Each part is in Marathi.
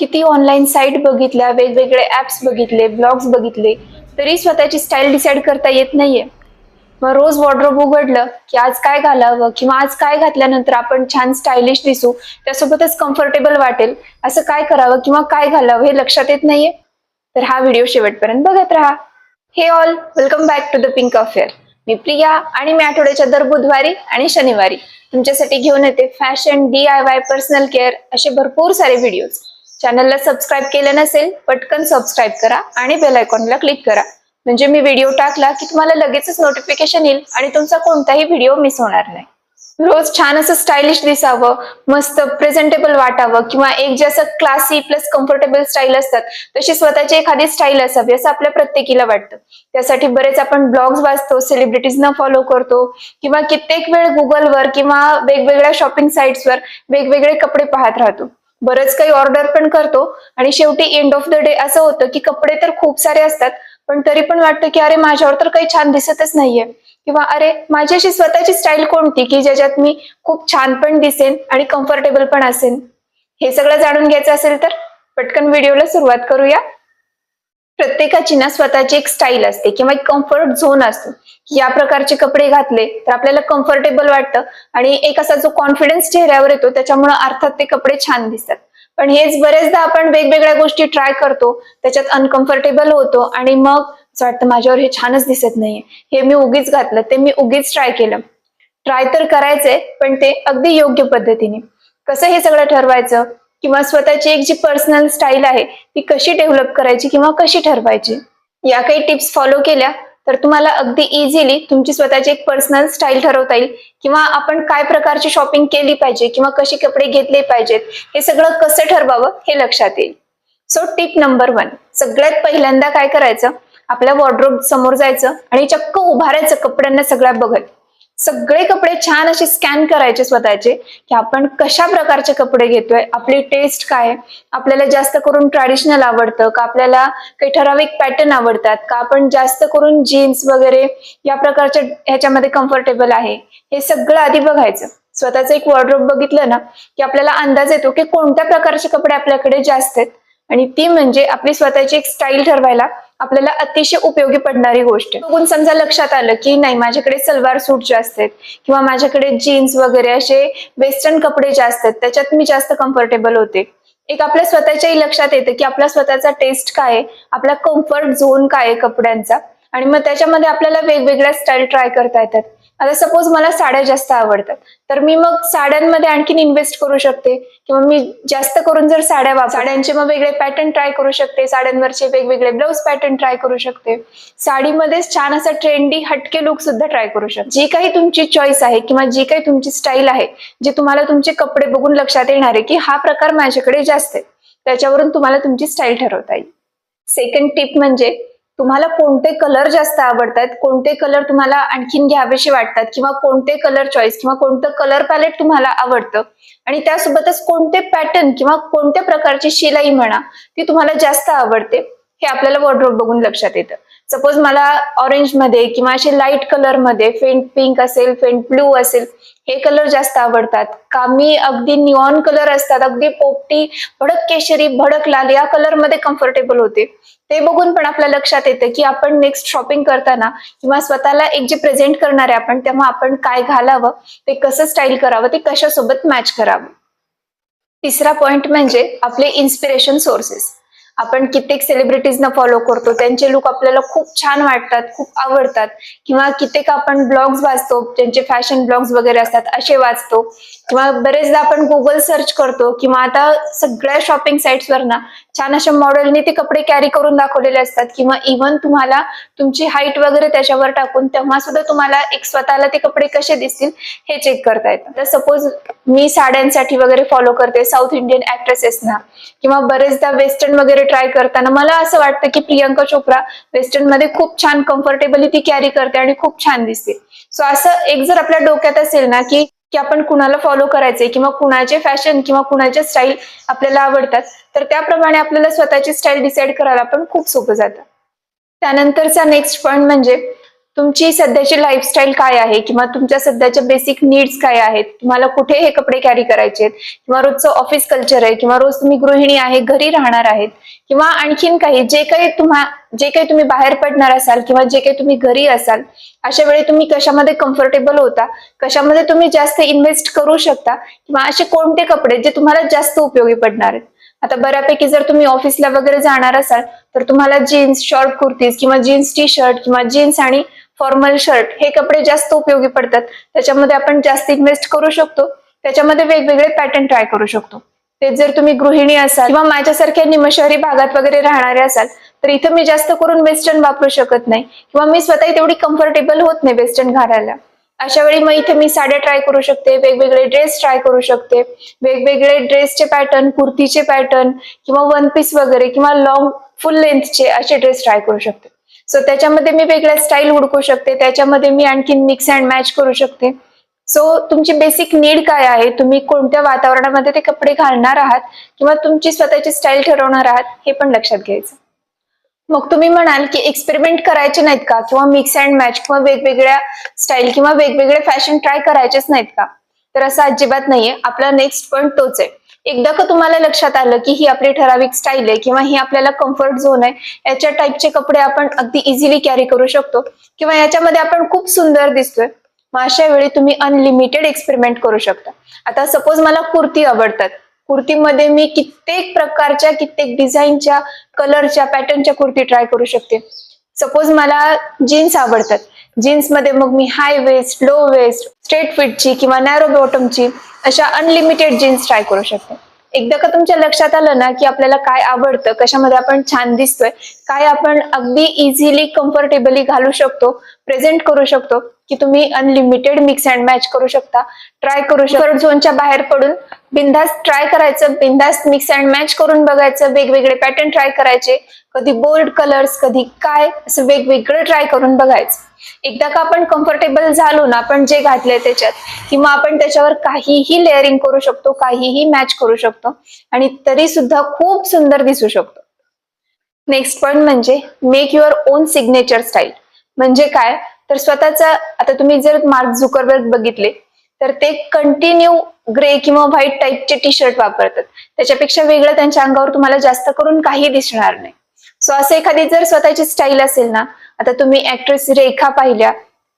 किती ऑनलाईन साईट बघितल्या वेगवेगळे ऍप्स बघितले ब्लॉग्स बघितले तरी स्वतःची स्टाईल डिसाईड करता येत नाहीये. मग रोज वॉर्ड्रोब उघडलं की आज काय घालावं किंवा आज काय घातल्यानंतर आपण छान स्टायलिश दिसू त्यासोबतच कम्फर्टेबल वाटेल असं काय करावं किंवा काय घालावं हे लक्षात येत नाहीये. तर हा व्हिडिओ शेवटपर्यंत बघत राहा. Hey all welcome back to the Pink Affair मी प्रिया आणि मी आठवड्याच्या दर बुधवारी आणि शनिवारी तुमच्यासाठी घेऊन येते fashion D I Y personal care असे भरपूर सारे व्हिडिओज चॅनलला सबस्क्राईब केलं नसेल पटकन सबस्क्राईब करा आणि बेल आयकॉनला क्लिक करा. म्हणजे मी व्हिडिओ टाकला की तुम्हाला लगेचच नोटिफिकेशन येईल आणि तुमचा कोणताही व्हिडिओ मिस होणार नाही. रोज छान असं स्टायलिश दिसावं मस्त प्रेझेंटेबल वाटावं किंवा एक जे असं क्लासी प्लस कम्फर्टेबल स्टाईल असतात तशी स्वतःची एखादी स्टाईल असावी असं आपल्या प्रत्येकीला वाटतं. त्यासाठी बरेच आपण ब्लॉग्स वाचतो सेलिब्रिटीजना फॉलो करतो किंवा कित्येक वेळ गुगलवर किंवा वेगवेगळ्या शॉपिंग साईट्सवर वेगवेगळे कपडे पाहत राहतो. बरंच काही ऑर्डर पण करतो. आणि शेवटी एंड ऑफ द डे असं होतं की कपडे तर खूप सारे असतात पण तरी पण वाटतं की अरे माझ्यावर तर काही छान दिसतच नाहीये. किंवा अरे माझी अशी स्वतःची स्टाईल कोणती की ज्याच्यात मी खूप छान पण दिसेन आणि कम्फर्टेबल पण असेन? हे सगळं जाणून घ्यायचं असेल तर पटकन व्हिडिओला सुरुवात करूया. प्रत्येकाची ना स्वतःची एक स्टाईल असते किंवा एक कम्फर्ट झोन असतो. या प्रकारचे कपडे घातले तर आपल्याला कम्फर्टेबल वाटतं आणि एक असा जो कॉन्फिडन्स चेहऱ्यावर येतो त्याच्यामुळे अर्थात ते कपडे छान दिसतात. पण हेच बरेचदा आपण वेगवेगळ्या गोष्टी ट्राय करतो त्याच्यात अनकम्फर्टेबल होतो आणि मग असं वाटतं माझ्यावर हे छानच दिसत नाहीये. हे मी उगीच घातलं ते मी उगीच ट्राय केलं. ट्राय तर करायचंय पण ते अगदी योग्य पद्धतीने. कसं हे सगळं ठरवायचं? किंवा स्वतःची एक जी पर्सनल स्टाईल आहे ती कशी डेव्हलप करायची किंवा कशी ठरवायची? या काही टिप्स फॉलो केल्या तर तुम्हाला अगदी इझिली तुमची स्वतःची एक पर्सनल स्टाईल ठरवता येईल. किंवा आपण काय प्रकारची शॉपिंग केली पाहिजे किंवा कसे कपडे घेतले पाहिजेत हे सगळं कसं ठरवावं हे लक्षात येईल. सो टिप नंबर वन सगळ्यात पहिल्यांदा काय करायचं? आपल्या वॉर्ड्रोब समोर जायचं आणि चक्क उभारायचं कपड्यांना सगळ्या बघत. सगळे कपडे छान असे स्कॅन करायचे स्वतःचे की आपण कशा प्रकारचे कपडे घेतोय आपली टेस्ट काय आपल्याला जास्त करून ट्रॅडिशनल आवडतं का आपल्याला काही ठराविक पॅटर्न आवडतात का आपण जास्त करून जीन्स वगैरे या प्रकारच्या ह्याच्यामध्ये कम्फर्टेबल आहे? हे सगळं आधी बघायचं. स्वतःचं एक वॉर्ड्रोब बघितलं ना की आपल्याला अंदाज येतो की कोणत्या प्रकारचे कपडे आपल्याकडे जास्त आहेत. आणि ती म्हणजे आपली स्वतःची एक स्टाईल ठरवायला आपल्याला अतिशय उपयोगी पडणारी गोष्ट. बघून समजा लक्षात आलं की नाही माझ्याकडे सलवार सूट जास्त आहेत किंवा माझ्याकडे जीन्स वगैरे असे वेस्टर्न कपडे जास्त आहेत त्याच्यात मी जास्त कम्फर्टेबल होते. एक आपल्या स्वतःच्याही लक्षात येतं की आपला स्वतःचा टेस्ट काय आहे आपला कम्फर्ट झोन काय आहे कपड्यांचा. आणि मग त्याच्यामध्ये आपल्याला वेगवेगळ्या स्टाईल ट्राय करता येतात. आता सपोज मला साड्या जास्त आवडतात तर मी मग साड्यांमध्ये आणखीन इन्व्हेस्ट करू शकते. किंवा मी जास्त करून जर साड्या वापर साड्यांचे मग वेगळे पॅटर्न ट्राय करू शकते साड्यांवरचे वेगवेगळे ब्लाऊज पॅटर्न ट्राय करू शकते. साडीमध्येच छान असा ट्रेंडी हटके लुक सुद्धा ट्राय करू शकते. जी काही तुमची चॉईस आहे किंवा जी काही तुमची स्टाईल आहे जी तुम्हाला तुमचे कपडे बघून लक्षात येणार आहे की हा प्रकार माझ्याकडे जास्त आहे. त्याच्यावरून तुम्हाला तुमची स्टाईल ठरवता येईल. सेकंड टिप म्हणजे तुम्हाला कोणते कलर जास्त आवडतात कोणते कलर तुम्हाला आणखीन घ्यावेसे वाटतात किंवा कोणते कलर चॉईस किंवा कोणतं कलर पॅलेट तुम्हाला आवडतं? आणि त्यासोबतच कोणते पॅटर्न किंवा कोणत्या प्रकारची शिलाई म्हणा ती तुम्हाला जास्त आवडते हे आपल्याला वॉर्ड्रोप बघून लक्षात येतं. सपोज मला ऑरेंजमध्ये किंवा असे लाइट कलरमध्ये फेंट पिंक असेल फेंट ब्लू असेल हे कलर जास्त आवडतात. का मी अगदी निऑन कलर असतात अगदी पोपटी भडक केशरी भडक लाल या कलरमध्ये कम्फर्टेबल होते. ते बघून पण आपल्या लक्षात येतं की आपण नेक्स्ट शॉपिंग करताना किंवा स्वतःला एक जे प्रेझेंट करणार आहे आपण तेव्हा आपण काय घालावं ते कसं स्टाईल करावं ते कशासोबत मॅच करावं. तिसरा पॉइंट म्हणजे आपले इन्स्पिरेशन सोर्सेस आपण कित्येक सेलिब्रिटीजना फॉलो करतो. त्यांचे लुक आपल्याला खूप छान वाटतात खूप आवडतात. किंवा कित्येक आपण ब्लॉग्स वाचतो त्यांचे फॅशन ब्लॉग्स वगैरे असतात असे वाचतो. किंवा बरेचदा आपण गुगल सर्च करतो किंवा आता सगळ्या शॉपिंग साईट्सवर ना छान अशा मॉडेलने ते कपडे कॅरी करून दाखवलेले असतात. किंवा इव्हन तुम्हाला तुमची हाईट वगैरे त्याच्यावर टाकून तेव्हा सुद्धा तुम्हाला एक स्वतःला ते कपडे कसे दिसतील हे चेक करता येतात तर सपोज मी साड्यांसाठी वगैरे फॉलो करते साऊथ इंडियन ऍक्ट्रेसेसना किंवा बरेचदा वेस्टर्न वगैरे ट्राय करताना मला असं वाटतं की प्रियंका चोप्रा वेस्टर्नमध्ये खूप छान कम्फर्टेबली ती कॅरी करते आणि खूप छान दिसते. सो असं एक जर आपल्या डोक्यात असेल ना की की आपण कुणाला फॉलो करायचे किंवा कुणाचे फॅशन किंवा कुणाचे स्टाईल आपल्याला आवडतात तर त्याप्रमाणे आपल्याला स्वतःची स्टाईल डिसाईड करायला पण खूप सोपं जातं. त्यानंतरचा नेक्स्ट पॉईंट म्हणजे तुमची सध्याची लाईफस्टाईल काय आहे? किंवा तुमच्या सध्याच्या बेसिक नीड्स काय आहेत? तुम्हाला कुठे हे कपडे कॅरी करायचे आहेत? किंवा रोजचं ऑफिस कल्चर आहे? किंवा रोज तुम्ही गृहिणी आहे घरी राहणार आहेत? किंवा आणखीन काही जे काही तुम्हा जे काही तुम्ही बाहेर पडणार असाल किंवा जे काही तुम्ही घरी असाल अशा वेळी तुम्ही कशामध्ये कम्फर्टेबल होता? कशामध्ये तुम्ही जास्त इन्व्हेस्ट करू शकता? किंवा असे कोणते कपडे जे तुम्हाला जास्त उपयोगी पडणार आहेत? आता बऱ्यापैकी जर तुम्ही ऑफिसला वगैरे जाणार असाल तर तुम्हाला जीन्स शॉर्ट कुर्तीज किंवा जीन्स टी शर्ट किंवा जीन्स आणि फॉर्मल शर्ट हे कपडे जास्त उपयोगी पडतात. त्याच्यामध्ये आपण जास्त इन्व्हेस्ट करू शकतो. त्याच्यामध्ये वेगवेगळे पॅटर्न ट्राय करू शकतो. ते जर तुम्ही गृहिणी असाल किंवा माझ्यासारख्या निमशहरी भागात वगैरे राहणारे असाल तर इथं मी जास्त करून वेस्टर्न वापरू शकत नाही. किंवा मी स्वतः तेवढी कम्फर्टेबल होत नाही वेस्टर्न घालायला. अशा वेळी मग इथे मी साड्या ट्राय करू शकते वेगवेगळे ड्रेस ट्राय करू शकते. वेगवेगळे ड्रेसचे पॅटर्न कुर्तीचे पॅटर्न किंवा वन पीस वगैरे किंवा लॉंग फुल लेंथचे असे ड्रेस ट्राय करू शकते. सो त्याच्यामध्ये मी वेगळ्या स्टाईल हुडकू शकते. त्याच्यामध्ये मी आणखीन मिक्स अँड मॅच करू शकते. सो तुमची बेसिक नीड काय आहे? तुम्ही कोणत्या वातावरणामध्ये ते कपडे घालणार आहात? किंवा तुमची स्वतःची स्टाईल ठरवणार आहात? हे पण लक्षात घ्यायचं. मग तुम्ही म्हणाल की एक्सपेरिमेंट करायचे नाहीत का? किंवा मिक्स अँड मॅच किंवा वेगवेगळ्या स्टाईल किंवा वेगवेगळे फॅशन ट्राय करायचेच नाहीत का? तर असं अजिबात नाहीये. आपला नेक्स्ट पॉईंट तोच आहे. एकदा का तुम्हाला लक्षात आलं की ही आपली ठराविक स्टाईल आहे किंवा ही आपल्याला कम्फर्ट झोन आहे याच्या टाईपचे कपडे आपण अगदी इझिली कॅरी करू शकतो किंवा याच्यामध्ये आपण खूप सुंदर दिसतोय मग अशा वेळी तुम्ही अनलिमिटेड एक्सपेरिमेंट करू शकता. आता सपोज मला कुर्ती आवडतात. कुर्तीमध्ये मी कित्येक प्रकारच्या कित्येक डिझाईनच्या कलरच्या पॅटर्नच्या कुर्ती ट्राय करू शकते. सपोज मला जीन्स आवडतात. जीन्समध्ये मग मी high waist low waist straight फिटची किंवा नॅरो बॉटमची अशा अनलिमिटेड जीन्स ट्राय करू शकते. एकदा का तुमच्या लक्षात आलं ना की आपल्याला काय आवडतं कशामध्ये आपण छान दिसतोय काय आपण अगदी इझिली कम्फर्टेबली घालू शकतो प्रेझेंट करू शकतो की तुम्ही अनलिमिटेड मिक्स अँड मॅच करू शकता ट्राय करू शकता. झोनच्या बाहेर पडून बिंदास ट्राय करायचं बिंदास मिक्स अँड मॅच करून बघायचं वेगवेगळे पॅटर्न ट्राय करायचे कधी बोल्ड कलर्स कधी काय असं वेगवेगळं ट्राय करून बघायचं. एकदा का आपण कम्फर्टेबल झालो ना आपण जे घातले त्याच्यात किंवा आपण त्याच्यावर काहीही लेअरिंग करू शकतो काहीही मॅच करू शकतो आणि तरी सुद्धा खूप सुंदर दिसू शकतो. नेक्स्ट पॉइंट म्हणजे make your own signature style म्हणजे काय? तर स्वतःचा आता तुम्ही जर मार्क झुकरबर्ग बघितले तर ते कंटिन्यू ग्रे किंवा व्हाईट टाईपचे टी शर्ट वापरतात. त्याच्यापेक्षा वेगळं त्यांच्या अंगावर तुम्हाला जास्त करून काही दिसणार नाही. सो असं एखादी जर स्वतःची स्टाईल असेल ना आता तुम्ही ऍक्ट्रेस रेखा पाहिल्या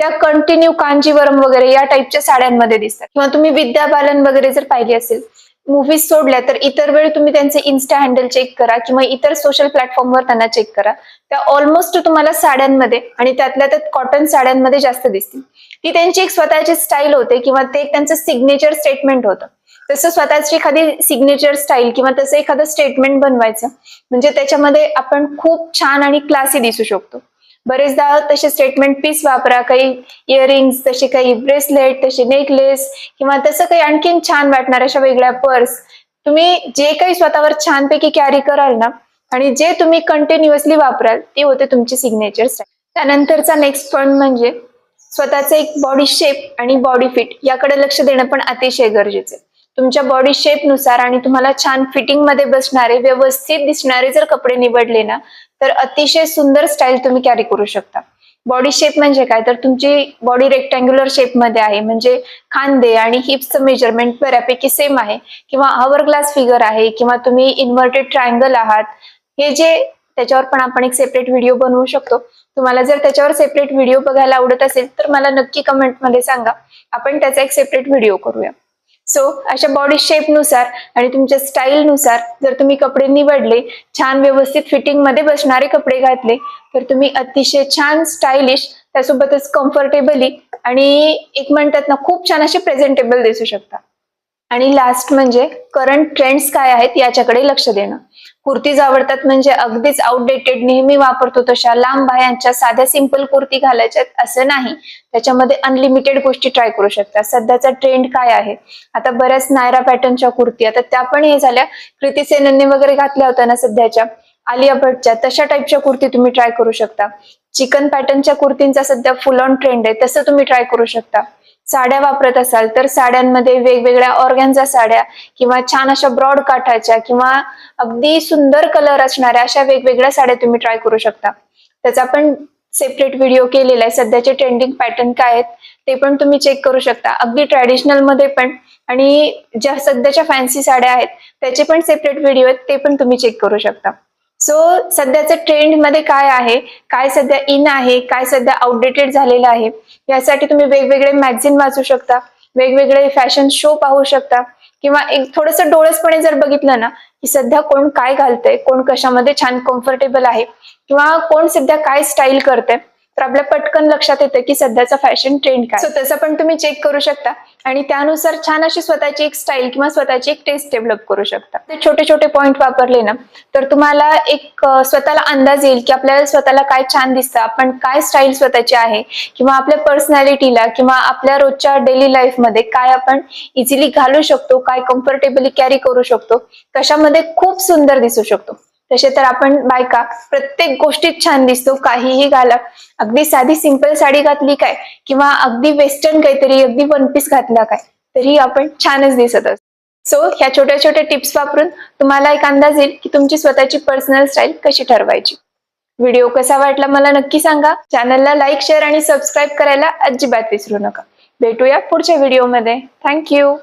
त्या कंटिन्यू कांजीवरम वगैरे या टाईपच्या साड्यांमध्ये दिसतात. किंवा तुम्ही विद्या बालन वगैरे जर पाहिली असेल मूवीज सोडल्या तर इतर वेळी तुम्ही त्यांचे इन्स्टा हँडल चेक करा किंवा इतर सोशल प्लॅटफॉर्मवर त्यांना चेक करा. त्या ऑलमोस्ट तुम्हाला साड्यांमध्ये आणि त्यातल्या त्यात कॉटन साड्यांमध्ये जास्त दिसतील. ती त्यांची एक स्वतःची स्टाईल होते किंवा ते एक त्यांचं सिग्नेचर स्टेटमेंट होतं. तसं स्वतःची एखादी सिग्नेचर स्टाईल किंवा तसं एखादं स्टेटमेंट बनवायचं म्हणजे त्याच्यामध्ये आपण खूप छान आणि क्लासी दिसू शकतो. बरेचदा तसे स्टेटमेंट पीस वापरा काही इयरिंग्स तसे काही ब्रेसलेट तसे नेकलेस किंवा तसं काही आणखीन छान वाटणार अशा वेगळ्या पर्स तुम्ही जे काही स्वतःवर छानपैकी कॅरी कराल ना आणि जे तुम्ही कंटिन्युअसली वापराल ते होते तुमची सिग्नेचर स्टाईल त्यानंतरचा नेक्स्ट पॉईंट म्हणजे स्वतःचं एक बॉडी शेप आणि बॉडी फिट याकडे लक्ष देणं पण अतिशय गरजेचं आहे. तुमच्या बॉडी शेपनुसार आणि तुम्हाला छान फिटिंगमध्ये बसणारे व्यवस्थित दिसणारे जर कपडे निवडले ना तर अतिशय सुंदर स्टाईल तुम्ही कॅरी करू शकता. बॉडी शेप म्हणजे काय? तर तुमची बॉडी रेक्टँग्युलर शेपमध्ये आहे. म्हणजे खांदे आणि हिप्सचं मेजरमेंट बऱ्यापैकी सेम आहे. किंवा आवर ग्लास फिगर आहे किंवा तुम्ही इन्व्हर्टेड ट्रायंगल आहात. हे जे त्याच्यावर पण आपण एक सेपरेट व्हिडिओ बनवू शकतो. तुम्हाला जर त्याच्यावर सेपरेट व्हिडिओ बघायला आवडत असेल तर मला नक्की कमेंटमध्ये सांगा. आपण त्याचा एक सेपरेट व्हिडिओ करूया. सो अशा बॉडी शेपनुसार आणि तुमच्या स्टाईलनुसार जर तुम्ही कपडे निवडले छान व्यवस्थित फिटिंगमध्ये बसणारे कपडे घातले तर तुम्ही अतिशय छान स्टायलिश त्यासोबतच कम्फर्टेबली आणि एक म्हणतात ना खूप छान असे प्रेझेंटेबल दिसू शकता. आणि लास्ट म्हणजे करंट ट्रेंड्स काय आहेत याच्याकडे लक्ष देणं. कुर्तीज आवडतात म्हणजे अगदीच आउटडेटेड नेहमी वापरतो तशा लांब बाह्यांच्या साध्या सिंपल कुर्ती घालायच्यात असं नाही. त्याच्यामध्ये अनलिमिटेड गोष्टी ट्राय करू शकता. सध्याचा ट्रेंड काय आहे? आता बऱ्याच नायरा पॅटर्नच्या कुर्ती आता त्या पण हे झाल्या. कृती सेनने वगैरे घातल्या होत्या ना सध्याच्या. आलिया भट्टच्या तशा टाईपच्या कुर्ती तुम्ही ट्राय करू शकता. चिकन पॅटर्नच्या कुर्तींचा सध्या फुल ऑन ट्रेंड आहे तसं तुम्ही ट्राय करू शकता. साड्या वापरत असाल तर साड्यांमध्ये वेगवेगळ्या ऑर्गॅनचा साड्या किंवा छान अशा ब्रॉड काठाच्या किंवा अगदी सुंदर कलर असणाऱ्या अशा वेगवेगळ्या साड्या तुम्ही ट्राय करू शकता. त्याचा पण सेपरेट व्हिडिओ केलेला आहे. सध्याचे ट्रेंडिंग पॅटर्न काय आहेत ते पण तुम्ही चेक करू शकता. अगदी ट्रॅडिशनलमध्ये पण आणि ज्या सध्याच्या फॅन्सी साड्या आहेत त्याचे पण सेपरेट व्हिडिओ आहेत ते पण तुम्ही चेक करू शकता. सो सध्याचं ट्रेंडमध्ये काय आहे? काय सध्या इन आहे? काय सध्या आउटडेटेड झालेलं आहे? यासाठी तुम्ही वेगवेगळे मॅगझिन वाचू शकता वेगवेगळे फॅशन शो पाहू शकता. किंवा एक थोडस डोळसपणे जर बघितलं ना की सध्या कोण काय घालतंय कोण कशामध्ये छान कम्फर्टेबल आहे किंवा कोण सध्या काय स्टाईल करते तर आपल्या पटकन लक्षात येतं की सध्याचा फॅशन ट्रेंड काय. सो तसं पण तुम्ही चेक करू शकता. आणि त्यानुसार छान अशी स्वतःची एक स्टाईल किंवा स्वतःची एक टेस्ट डेव्हलप करू शकता. ते छोटे छोटे पॉइंट वापरले ना तर तुम्हाला एक स्वतःला अंदाज येईल की आपल्याला स्वतःला काय छान दिसतं आपण काय स्टाईल स्वतःची आहे किंवा आपल्या पर्सनॅलिटीला किंवा आपल्या रोजच्या डेली लाईफमध्ये काय आपण इझिली घालू शकतो काय कम्फर्टेबली कॅरी करू शकतो कशामध्ये खूप सुंदर दिसू शकतो. तसे तर आपण बायका प्रत्येक गोष्टीत छान दिसतो काहीही घाला अगदी साधी सिंपल साडी घातली काय? किंवा अगदी वेस्टर्न काहीतरी अगदी वन पीस घातला काय? तरी आपण छानच दिसत असतो. सो ह्या छोट्या छोट्या टिप्स वापरून तुम्हाला एक अंदाज येईल की तुमची स्वतःची पर्सनल स्टाईल कशी ठरवायची. व्हिडिओ कसा वाटला मला नक्की सांगा. चॅनलला लाईक शेअर आणि सबस्क्राईब करायला अजिबात विसरू नका. भेटूया पुढच्या व्हिडिओमध्ये थँक्यू